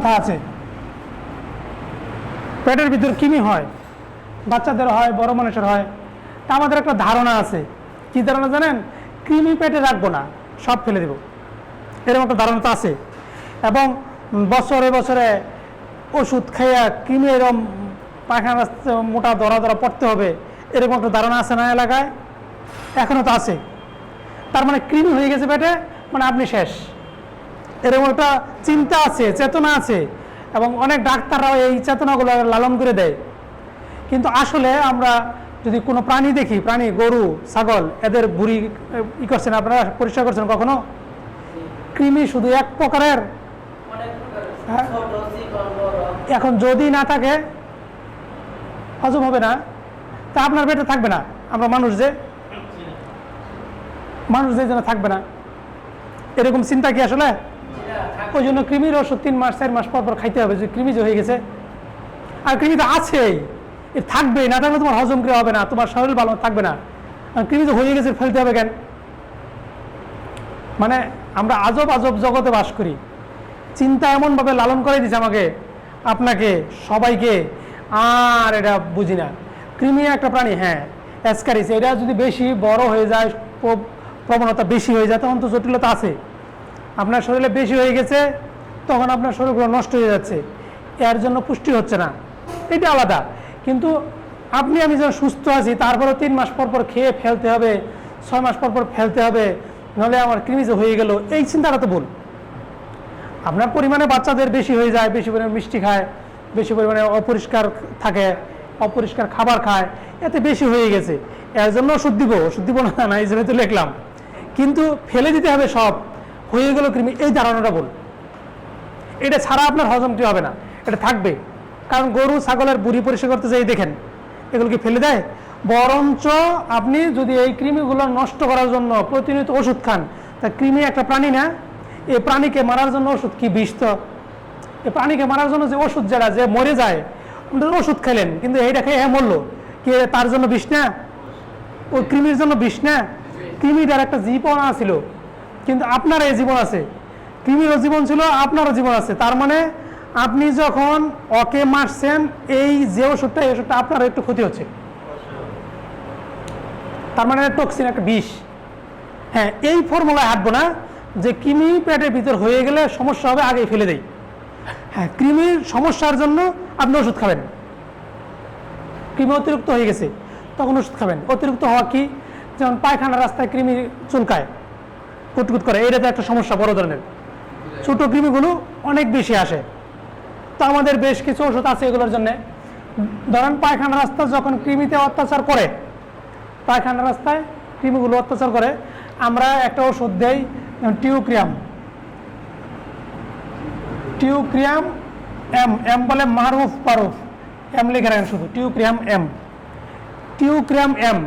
কথা আছে। পেটের ভিতর কৃমি হয়, বাচ্চাদের হয়, বড় মানুষের হয়, তা আমাদের একটা ধারণা আছে। কি ধারণা জানেন? কৃমি পেটে রাখব না, সব ফেলে দেব। এরকম একটা ধারণা তো আছে। এবং বছরে বছরে ওষুধ খাইয়া কৃমি এরকম পায়খানা মোটা দরা দরা পড়তে হবে, এরকম একটা ধারণা আছে না এলাকায়? এখনও তো আছে। তার মানে কৃমি হয়ে গেছে পেটে মানে আপনি শেষ। এরকম একটা চিন্তা আছে চেতনা আছে এবং অনেক ডাক্তাররাও এই চেতনাগুলো লালন করে দেয়। কিন্তু আসলে আমরা যদি কোনো প্রাণী দেখি প্রাণী গরু ছাগল এদের বুড়ি ই করছেন আপনারা পরিষ্কার করছেন কখনো? কৃমি শুধু এক প্রকারের? হ্যাঁ। এখন যদি না থাকে হজম হবে না। তা আপনার পেটে থাকবে না। আমরা মানুষ যে মানুষ যে যেন থাকবে না। এরকম চিন্তা কি আসলে? ওই জন্য কৃমির ওষুধ তিন মাস, চার মাস পর পর খাইতে হবে, যে কৃমি হয়ে গেছে। আর কৃমি তো আছেই, এ থাকবেই, না থাকলে তোমার হজম ক্রিয়া হবে না, তোমার শরীর ভালো থাকবে না। কৃমি তো হয়ে গেছে, ফেলতে হবে কেন? মানে আমরা আজব আজব জগতে বাস করি। চিন্তা এমনভাবে লালন করে দিছে আমাকে, আপনাকে, সবাইকে, আর এটা বুঝি না। কৃমি একটা প্রাণী হ্যাঁ অ্যাসকারিস এটা যদি বেশি বড় হয়ে যায় প্রবণতা বেশি হয়ে যায়, তখন তো জটিলতা আছে। আপনার শরীরে বেশি হয়ে গেছে, তখন আপনার শরীরগুলো নষ্ট হয়ে যাচ্ছে। এর জন্য পুষ্টি হচ্ছে না। এটা আলাদা। কিন্তু আপনি, আমি যখন সুস্থ আছি তারপরে তিন মাস পর পর খেয়ে ফেলতে হবে, ছয় মাস পর পর ফেলতে হবে, নাহলে আমার কৃমি যে হয়ে গেল। এই চিন্তাটা তো ভুল। আপনার পরিমাণে বাচ্চাদের বেশি হয়ে যায়, বেশি পরিমাণে মিষ্টি খায়, বেশি পরিমাণে অপরিষ্কার থাকে, অপরিষ্কার খাবার খায়, এতে বেশি হয়ে গেছে। এর জন্য ওষুধ দিব ওষুধ দিব না না, এই জন্য তো লিখলাম। কিন্তু ফেলে দিতে হবে সব। হয়ে গেল কৃমি, এই ধারণাটা ভুল এটা ছাড়া আপনার হজমটি হবে না, এটা থাকবে। কারণ গরু, ছাগলের বুড়ি পরিষ্কার করতে যাই দেখেন এগুলোকে ফেলে দেয়? বরঞ্চ আপনি যদি এই কৃমিগুলো নষ্ট করার জন্য প্রতিনিয়ত ওষুধ খান, তা কৃমি একটা প্রাণী না। এই প্রাণীকে মারার জন্য ওষুধ কি বিষ তো এই প্রাণীকে মারার জন্য যে ওষুধ যেটা যে মরে যায় ওষুধ খেলেন, কিন্তু এইটা খেয়ে হ্যাঁ মরলো কি তার জন্য বিষ না? ওই কৃমির জন্য বিষ না? কৃমিটার একটা জীবন ছিল কিন্তু আপনার এই জীবন আছে। কৃমিরও জীবন ছিল, আপনারও জীবন আছে। তার মানে আপনি যখন ওকে মারছেন, এই যে ওষুধটা, এই ওষুধটা আপনার একটু ক্ষতি হচ্ছে। তার মানে টক্সিন একটা বিষ। হ্যাঁ এই ফর্মুলায় হাঁটবো না, যে কৃমি পেটের ভিতর হয়ে গেলে সমস্যা হবে আগে ফেলে দেই। হ্যাঁ কৃমির সমস্যার জন্য আপনি ওষুধ খাবেন। কৃমি অতিরিক্ত হয়ে গেছে, তখন ওষুধ খাবেন। অতিরিক্ত হওয়া কি? যেমন পায়খানা রাস্তায় কৃমি চুলকায়। কুটকুট করে। এটা তো একটা সমস্যা বড় ধরনের। ছোট কৃমিগুলো অনেক বেশি আসে। তো আমাদের বেশ কিছু ওষুধ আছে এগুলোর জন্য। ধরেন পায়খানা রাস্তা যখন কৃমিতে অত্যাচার করে পায়খানা রাস্তায় কৃমিগুলো অত্যাচার করে, আমরা একটা ওষুধ দেই, টিউক্রিয়াম। টিউক্রিয়াম এম এম বলে মারুফ পারুফ এম লিখে রাখেন শুধু, টিউক্রিয়াম এম। টিউক্রিয়াম এম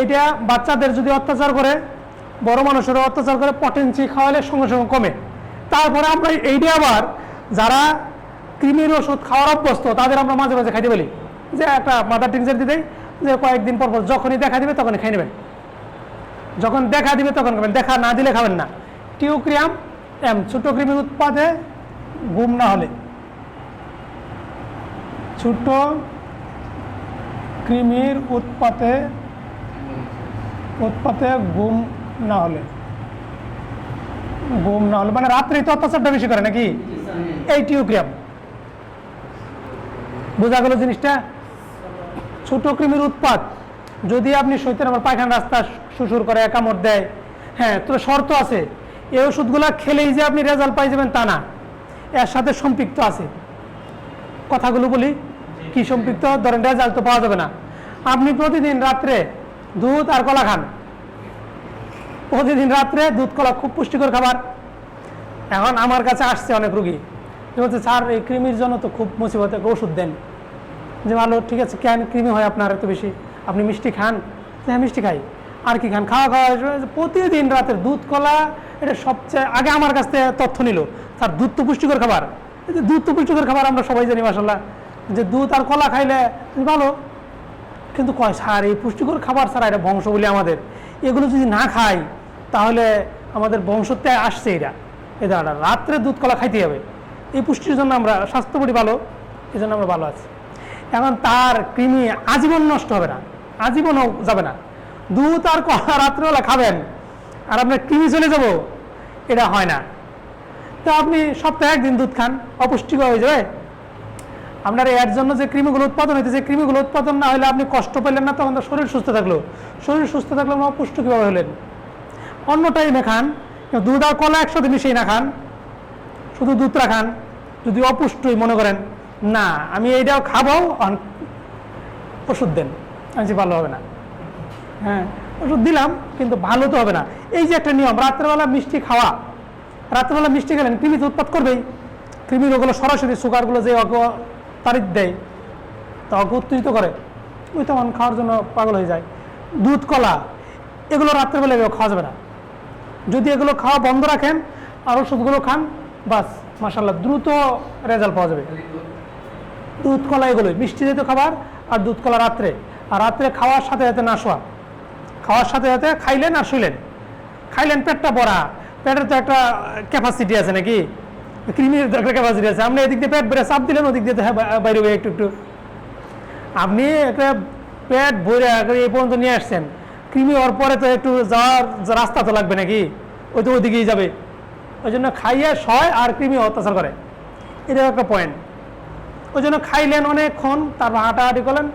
এটা বাচ্চাদের যদি অত্যাচার করে বড় মানুষেরও অত্যাচার করে পটেন্সি খাওয়ালে সঙ্গে সঙ্গে কমে। তারপরে আমরা এইটা আবার যারা কৃমির ওষুধ খাওয়ার অভ্যস্ত, তাদের আমরা মাঝে মাঝে খাইতে বলি। যে একটা মাদার টিংচার দিতেই যে কয়েকদিন পর পর যখনই দেখা দিবে তখনই খাই নেবেন। যখন দেখা দিবে তখন খাবেন, দেখা না দিলে খাবেন না। টিউক্রিয়াম এম, ছোট কৃমির উৎপাদে গুম না হলে। ছোট কৃমির উৎপাতে উৎপাতে গুম না হলে। ঘুম না হলে। মানে রাত্রে তো অত্যাচারটা বেশি করে নাকি? এই টিউক্রিয়াম। বোঝা গেল জিনিসটা? ছোট কৃমির উৎপাত। যদি আপনি সইতেন আমার পায়খানা রাস্তা শ্বশুর করে কামড় দেয় হ্যাঁ তো শর্ত আছে। এই ওষুধগুলা খেলেই যে আপনি রেজাল্ট পাই যাবেন তা না। এর সাথে সম্পৃক্ত আছে। কথাগুলো বলি। কি সম্পৃক্ত? ধরেন রেজাল্ট তো পাওয়া যাবে না। আপনি প্রতিদিন রাত্রে দুধ আর কলা খান। প্রতিদিন রাত্রে দুধ কলা খুব পুষ্টিকর খাবার। এখন আমার কাছে আসছে অনেক রুগী। যে বলছে, স্যার, এই কৃমির জন্য তো খুব মুসিবত ওষুধ দেন। যে, ভালো, ঠিক আছে, কেন কৃমি হয় আপনার এত বেশি? আপনি মিষ্টি খান? হ্যাঁ মিষ্টি খাই। আর কি খান? খাওয়া খাওয়া প্রতিদিন রাতের দুধ কলা, এটা সবচেয়ে, আগে আমার কাছ থেকে তথ্য নিল। স্যার, দুধ তো পুষ্টিকর খাবার। যে, দুধ তো পুষ্টিকর খাবার আমরা সবাই জানি মাসাল্লাহ যে, দুধ আর কলা খাইলে ভালো। কিন্তু কয়, স্যার, এই পুষ্টিকর খাবার ছাড়া এটা বংশ বলি আমাদের। এগুলো যদি না খাই তাহলে আমাদের বংশতে আসছে এরা। এই দাঁড়া, রাত্রে দুধ কলা খাইতে হবে। এই পুষ্টির জন্য আমরা স্বাস্থ্যপরি ভালো, এই জন্য আমরা ভালো আছি। এখন তার কৃমি আজীবন নষ্ট হবে না, আজীবনও যাবে না। দুধ আর কলা রাত্রেবেলা খাবেন, আর আপনার কৃমি চলে যাব, এটা হয় না। তো আপনি সপ্তাহে একদিন দুধ খান, অপুষ্টিকর হয়ে যাবে। আপনার এর জন্য যে কৃমিগুলো উৎপাদন হইতেছে কৃমিগুলো উৎপাদন না হলে আপনি কষ্ট পেলেন না, তখন তো শরীর সুস্থ থাকল। শরীর সুস্থ থাকলে অপুষ্ট কীভাবে হলেন? অন্য টাইমে খান। দুধ আর কলা একসাথে মিশিয়ে না খান। শুধু দুধটা খান। যদি অপুষ্টই মনে করেন, না, আমি এইটাও খাব ওষুধ দেন। আমি ভালো হবে না। হ্যাঁ ওষুধ দিলাম, কিন্তু ভালো তো হবে না। এই যে একটা নিয়ম, রাত্রেবেলা মিষ্টি খাওয়া। রাত্রেবেলা মিষ্টি খেলেন কৃমি তো উৎপাদ করবেই। কৃমি ওগুলো সরাসরি সুগারগুলো যে অগ তারিখ দেয়, তা অজ্ঞ উত্তেজিত করে। ওই তখন খাওয়ার জন্য পাগল হয়ে যায়। দুধ, কলা, এগুলো রাত্রেবেলা খাওয়া যাবে না। যদি এগুলো খাওয়া বন্ধ রাখেন, আর ওষুধগুলো খান, বাস মাসাল্লাহ দ্রুত রেজাল্ট পাওয়া যাবে। দুধ কলা এগুলোই, মিষ্টি জাতীয় খাবার আর দুধ কলা রাত্রে। আর রাত্রে খাওয়ার সাথে সাথে না শোয়া। খাওয়ার সাথে সাথে খাইলেন আর শুইলেন। খাইলেন পেটটা ভরা। পেটের তো একটা ক্যাপাসিটি আছে নাকি? ক্রিমির একটা ক্যাপাসিটি আছে। আপনি এদিক দিয়ে পেট বেড়ে চাপ দিলেন, ওদিক দিয়ে হ্যাঁ বাইরে একটু একটু। আপনি একটা পেট ভরে এই পর্যন্ত নিয়ে আসছেন। কৃমি হওয়ার পরে তো একটু যাওয়ার রাস্তা তো লাগবে নাকি? ওই তো ওদিকেই যাবে। ওই জন্য খাইয়ে সয় আর কৃমি অত্যাচার করে। এটা একটা পয়েন্ট ওই জন্য খাইলেন অনেকক্ষণ, তারপর হাঁটাহাঁটি করলেন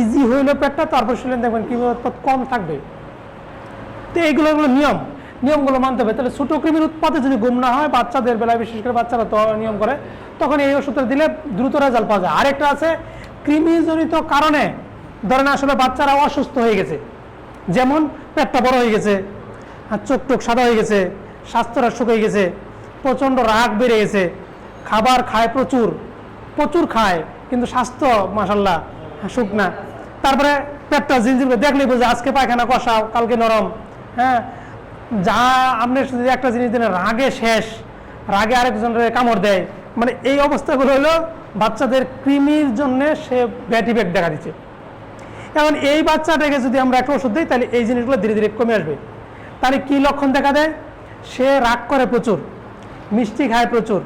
ইজি হইল পেটটা, তারপর শুনলেন দেখবেন কৃমি উৎপাদ কম থাকবে। তো এইগুলো নিয়ম। নিয়মগুলো মানতে হবে। তাহলে ছোটো কৃমির উৎপাদে যদি গুম না হয়, বাচ্চাদের বেলায় বিশেষ করে বাচ্চারা তো নিয়ম করে, তখন এই ওষুধটা দিলে দ্রুত রেজাল্ট পাওয়া যায়। আরেকটা আছে কৃমিজনিত কারণে ধরেন আসলে বাচ্চারা অসুস্থ হয়ে গেছে। যেমন পেটটা বড় হয়ে গেছে চোখ টোক সাদা হয়ে গেছে, স্বাস্থ্যটা শুকিয়ে গেছে, প্রচণ্ড রাগ বেড়ে গেছে, খাবার খায় প্রচুর প্রচুর খায়, কিন্তু স্বাস্থ্য মাসাল্লাহ শুকনা তারপরে পেটটা জিনজির করে দেখলেই বুঝে আজকে পায়খানা কষাও, কালকে নরম হ্যাঁ। যা আপনি যদি একটা জিনিস দিনে রাগে শেষ, রাগে আরেকজনের কামড় দেয় মানে এই অবস্থাগুলো হলো বাচ্চাদের কৃমির জন্য সে ব্যাটি ব্যাগ দেখা দিচ্ছে। এখন এই বাচ্চাটাকে যদি আমরা একটা ওষুধ দিই, তাহলে এই জিনিসগুলো ধীরে ধীরে কমে আসবে। তাহলে কি লক্ষণ দেখা দেয়? সে রাগ করে প্রচুর, মিষ্টি খায় প্রচুর,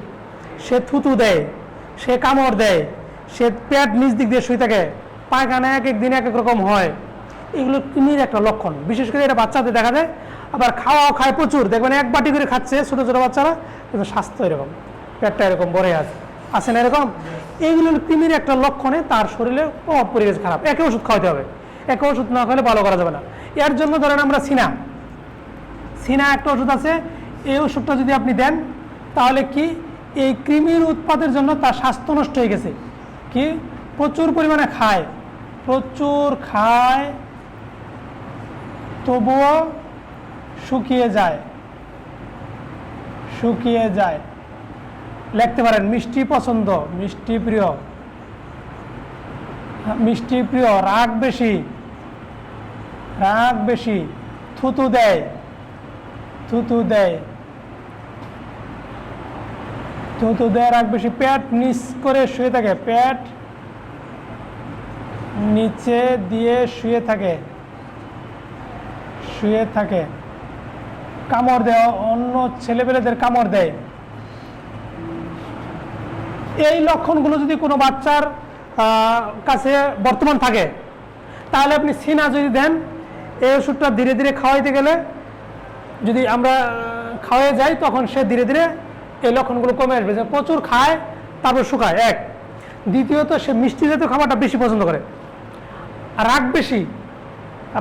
সে থুতু দেয়, সে কামড় দেয়, সে পেট নিচ দিক দিয়ে শুয়ে থাকে, পায়খানা এক এক দিন এক এক রকম হয়। এগুলো কৃমির একটা লক্ষণ। বিশেষ করে এটা বাচ্চাদের দেখা যায় আবার খাওয়াও খায় প্রচুর। দেখবেন এক বাটি করে খাচ্ছে ছোটো ছোটো বাচ্চারা, কিন্তু স্বাস্থ্য এরকম, পেটটা এরকম বড়ে আছে। আছে না এরকম? এইগুলো কৃমির একটা লক্ষণে তার শরীরে প্রভাব পড়ে খারাপ। একে ওষুধ খাওয়াতে হবে। একে ওষুধ না খাওয়ালে ভালো করা যাবে না। এর জন্য ধরেন আমরা সিনা। সিনা একটা ওষুধ আছে। এই ওষুধটা যদি আপনি দেন, তাহলে কি এই কৃমির উৎপাদের জন্য তার স্বাস্থ্য নষ্ট হয়ে গেছে। কি? প্রচুর পরিমাণে খায়। প্রচুর খায়, তবুও শুকিয়ে যায়। শুকিয়ে যায়। লিখতে পারেন, মিষ্টি পছন্দ, মিষ্টি প্রিয়। মিষ্টি প্রিয়, রাগ বেশি। রাগ বেশি, থুতু দেয়। থুতু দেয়। থুতু দেয়, রাগ বেশি। পেট নিচ করে শুয়ে থাকে, পেট নিচে দিয়ে শুয়ে থাকে শুয়ে থাকে। কামড় দেয়, অন্য ছেলেপেলেদের কামড় দেয়। এই লক্ষণগুলো যদি কোনো বাচ্চার কাছে বর্তমান থাকে, তাহলে আপনি সিনা যদি দেন, এই ওষুধটা ধীরে ধীরে খাওয়াইতে গেলে যদি আমরা খাওয়াই যাই, তখন সে ধীরে ধীরে এই লক্ষণগুলো কমে আসবে। যে প্রচুর খায়, তারপর শুকায়, এক। দ্বিতীয়ত, সে মিষ্টি জাতীয় খাবারটা বেশি পছন্দ করে। রাগ বেশি,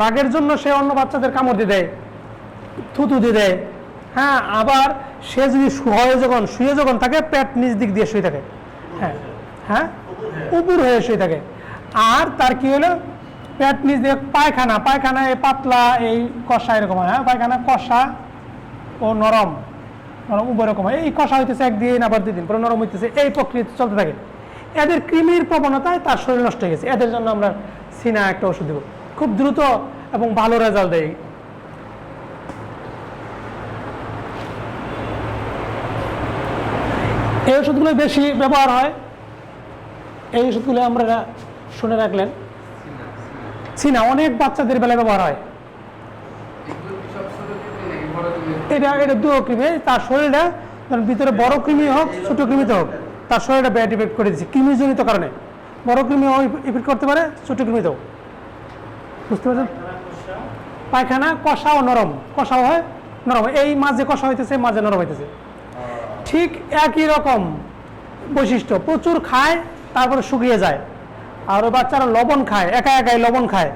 রাগের জন্য সে অন্য বাচ্চাদের কামড় দিয়ে দেয়, থুতু দিয়ে দেয়। হ্যাঁ আবার সে যদি শুয়ে যখন শুয়ে যখন থাকে, পেট নিচ দিক দিয়ে শুয়ে থাকে। হ্যাঁ। হ্যাঁ? উপর হয়ে শুয়ে থাকে। আর তার কি হলো? পেট নিচ দিয়ে পায়খানা পায়খানা এই পাতলা এই কষা এরকম হয় হ্যাঁ? পায়খানা কষা ও নরম নরম উভয় রকম হয়। এই কষা হইতেছে একদিন, আবার দুই দিন, পরে নরম হইতেছে। এই প্রক্রিয়া চলতে থাকে। এদের কৃমির প্রবণতায় তার শরীর নষ্ট হয়ে গেছে। এদের জন্য আমরা সিনা একটা ওষুধ দেবো। খুব দ্রুত এবং ভালো রেজাল্ট দেয় এই ওষুধগুলো বেশি ব্যবহার হয়। এই ওষুধগুলো আমরা শুনে রাখলেন। সিনা অনেক বাচ্চাদের বেলায় ব্যবহার হয়। এটা এটা দুটো কৃমি, তার শরীরটা ভিতরে বড় কৃমি হোক, ছোট কৃমিতে হোক, তার শরীরটা ব্যাড ইফেক্ট করে দিচ্ছে, কৃমিজনিত কারণে। বড় কৃমিও ইফেক্ট করতে পারে, ছোট কৃমিতেও বুঝতে পারছেন? পায়খানা কষা ও নরম, কষাও হয়, নরম এই মাঝে কষা হইতেছে, মাঝে নরম হইতেছে। ঠিক একই রকম বৈশিষ্ট্য। প্রচুর খায়, তারপরে শুকিয়ে যায়। আর ওই বাচ্চারা লবণ খায়, একা একাই লবণ খায়।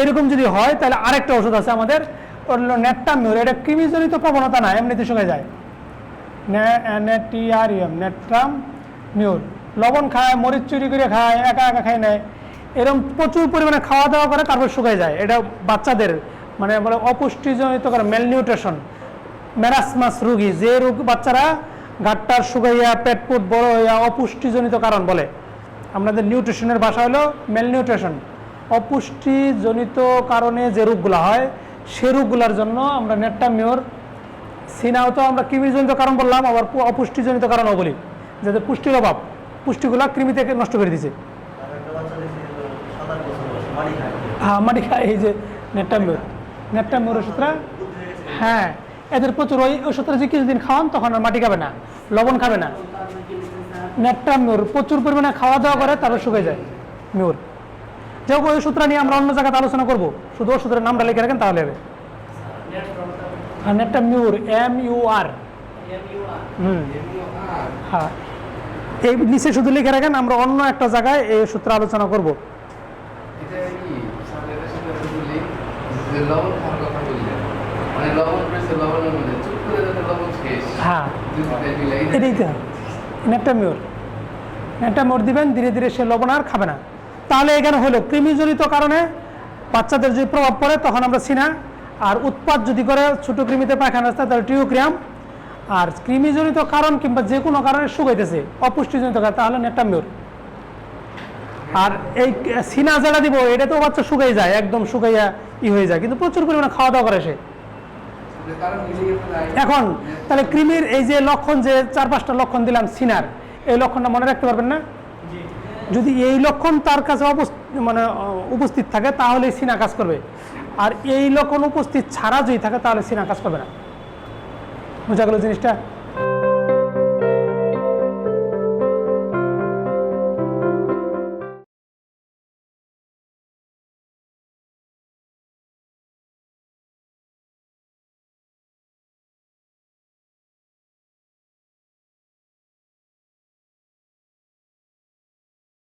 এরকম যদি হয়, তাহলে আরেকটা ওষুধ আছে আমাদের। ওর নেট্টামিউর। এটা কৃমিজনিত প্রবণতা না, এমনিতে শুকিয়ে যায়। নেটিয়ারিয়াম নেট্রাম মিউর লবণ খায়, মরিচ চুরি করে খায়, একা একা খায় নেয় এরকম প্রচুর পরিমাণে খাওয়া দাওয়া করে, তারপর শুকিয়ে যায়। এটা বাচ্চাদের মানে বলে অপুষ্টিজনিত করে মেলনিউট্রিশন ম্যারাসমাস রোগী, যে রোগ বাচ্চারা ঘাটটার শুকাইয়া পেট পুট বড় হইয়া অপুষ্টিজনিত কারণ বলে। আমাদের নিউট্রিশনের ভাষা হলো মেলনিউট্রিশন অপুষ্টিজনিত কারণে যে রোগগুলো হয়, সে রোগগুলোর জন্য আমরা নেট্টামিওর, সিনাও তো আমরা কৃমিজনিত কারণ বললাম, আবার অপুষ্টিজনিত কারণও বলি। যাতে পুষ্টির অভাব, পুষ্টিগুলা কৃমি থেকে নষ্ট করে দিছে। হ্যাঁ মাটি খায়, এই যে নেট্টামিওর। নেট্টামিওর হয়ে হ্যাঁ এদের প্রচুর ওই ওষুধটা যে কিছুদিন খাওয়ান, তখন আর মাটি খাবে না, লবণ খাবে না। নেটটা মিউর প্রচুর পরিমাণে খাওয়া দাওয়া করে, তারপর শুকিয়ে যায়। মিউর যাই ওই ওষুধটা নিয়ে আমরা অন্য জায়গাতে আলোচনা করব। শুধু ওষুধের নামটা লিখে রাখেন, তাহলে হবে। আর নেটটা মিউর এম ইউ আর হুম। হ্যাঁ। এই নিচে শুধু লিখে রাখেন, আমরা অন্য একটা জায়গায় এই ওষুধটা আলোচনা করব। লবণ খাওয়ার কথা বললেন। মানে লবণ পেয়েছে লবণের মধ্যে চুপ করে যাতে লবণ শেষ হ্যাঁ। এটাই তো। নেটটা মিউর দিবেন ধীরে ধীরে সে লবণ আর খাবে না। তাহলে এখানে হলো কৃমিজনিত কারণে বাচ্চাদের যদি প্রভাব পড়ে তখন আমরা সিনা আর উৎপাদ যদি করে ছোট কৃমিতে পায়খানা আসতে তাহলে টিউক্রিয়াম। আর কৃমিজনিত কারণ কিংবা যে কোনো কারণে শুকাইতেছে অপুষ্টিজনিত কারণ তাহলে নেটটা মিউর আর এই সিনা যেটা দিব এটা তো বাচ্চা শুকাই যায় একদম শুকাইয়া ই হয়ে যায় কিন্তু প্রচুর পরিমাণে খাওয়া দাওয়া করে সে। এখন তাহলে কৃমির এই যে লক্ষণ যে চার পাঁচটা লক্ষণ দিলাম সিনার এই লক্ষণটা মনে রাখতে পারবেন না? যদি এই লক্ষণ তার কাছে মানে উপস্থিত থাকে তাহলে সিনা কাজ করবে। আর এই লক্ষণ উপস্থিত ছাড়া যদি থাকে তাহলে সিনা কাজ করবে না। বোঝা গেল জিনিসটা?